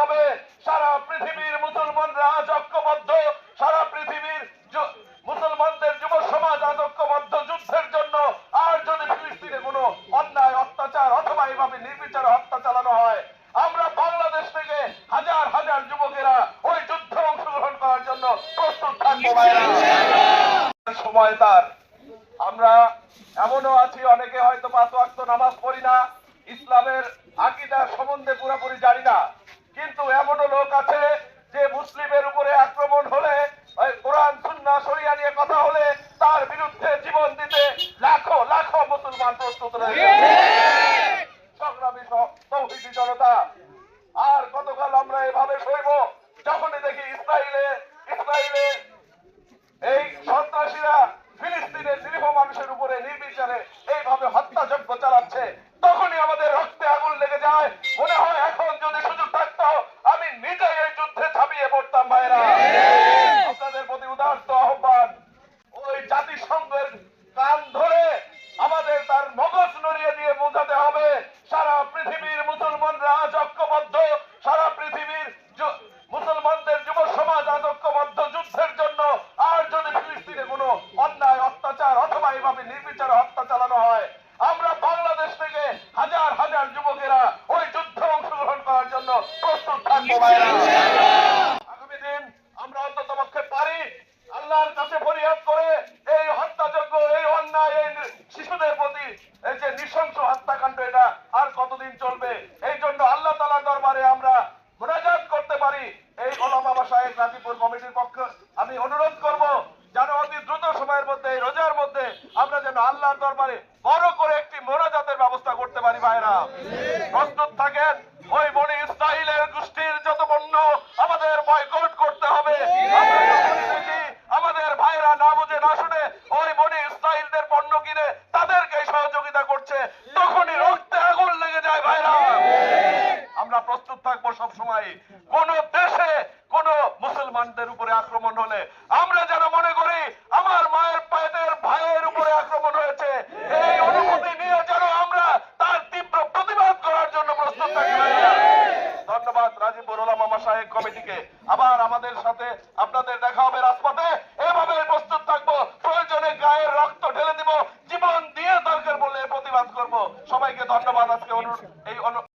হবে। সারা পৃথিবীর মুসলমানরা আজ ঐক্যবদ্ধ। সারা পৃথিবীর মুসলমানদের যুব সমাজ আজ ঐক্যবদ্ধ যুদ্ধের জন্য। আর যদি ফিলিস্তিনে কোনো অন্যায়, অত্যাচার অথবা এইভাবে নির্বিচারে হত্যা চালানো হয়, আমরা বাংলাদেশ থেকে হাজার হাজার যুবকেরা ওই যুদ্ধে অংশগ্রহণ করার জন্য প্রস্তুত থাকব সময় তার। আমরা এমনও আছি, অনেকে হয়তো পাঁচ ওয়াক্ত নামাজ পড়ি না। ইসলামের আকিদার সম্বন্ধে পুরোপুরি জানি না। কিন্তু এমনও লোক আছে যে মুসলিমের উপরে আক্রমণ হলে কোরআন সুন্না শরিয়া নিয়ে কথা হলে তার বিরুদ্ধে জীবন দিতে লাখো লাখো মুসলমান প্রস্তুত রয়েছে। সংগ্রামী জনতা, আর গতকাল আমরা এভাবে সইব, যখনই দেখি এই সন্ত্রাসীরা ফিলিস্তিনের নিরীহ মানুষের উপরে নির্বিচারে এইভাবে হত্যাযজ্ঞ চালাচ্ছে, তখনই আমাদের রক্তে আগুন লেগে যায়। মনে হয় এখন যদি সুযোগ থাকতো আমি নিজে এই যুদ্ধে ঝাঁপিয়ে পড়তাম ভাইরা আপনাদের প্রতি উদার্ত আহ্বান ওই জাতিসংঘের কান ধরে আমাদের তার মগজ নড়িয়ে দিয়ে বোঝাতে হবে সারা পৃথিবীর মুসলমানরা আজ ঐক্যবদ্ধ সারা পৃথিবীর যু- মুসলমানদের যুব সমাজ আজ ঐক্যবদ্ধ যুদ্ধের জন্য আর যদি ফিলিস্তিনে কোনো অন্যায় অত্যাচার অথবা এইভাবে নির্বিচারে হত্যা চালানো হয় আমরা বাংলাদেশ থেকে হাজার হাজার যুবকেরা ওই যুদ্ধে অংশগ্রহণ করার জন্য প্রস্তুত থাকব আগামী দিন আমরা অন্তত পক্ষে পারি আল্লাহর কাছে ফরিয়াদ করে এই হত্যাযজ্ঞ এই অন্যায় এই শিশুদের প্রতি এই যে নৃশংস হত্যাকাণ্ড এটা আর কতদিন চলবে এই জন্য আল্লাহ তালার দরবারে আমরা মোনাজাত করতে পারি এই ওলামা সাহেব গাজীপুর কমিটির পক্ষ আমি অনুরোধ করব যেন অতি দ্রুত সময়ের মধ্যে এই রোজার মধ্যে আমরা যেন আল্লাহর দরবারে বড় করে একটি মোনাজাতের ব্যবস্থা করতে পারি, ভাইরা। প্রস্তুত থাকেন, ওই আমাদের বয়কট করতে হবে। আমাদের ভাইরা না বুঝে না শুনে ওই মনি ইসরায়েলদের পণ্য কিনে তাদেরকে সহযোগিতা করছে তখনই রক্তে আগুন লেগে যায় ভাইরা। আমরা প্রস্তুত থাকব সব সময় কোন দেশে কোন মুসলমানদের উপরে আক্রমণ হলে কমিটিকে আবার আমাদের সাথে আপনাদের দেখা হবে রাজপথে। এভাবে প্রস্তুত থাকব। প্রয়োজনে গায়ের রক্ত ঢেলে দিব। জীবন দিয়ে দরকার বললে প্রতিবাদ করব। সবাইকে ধন্যবাদ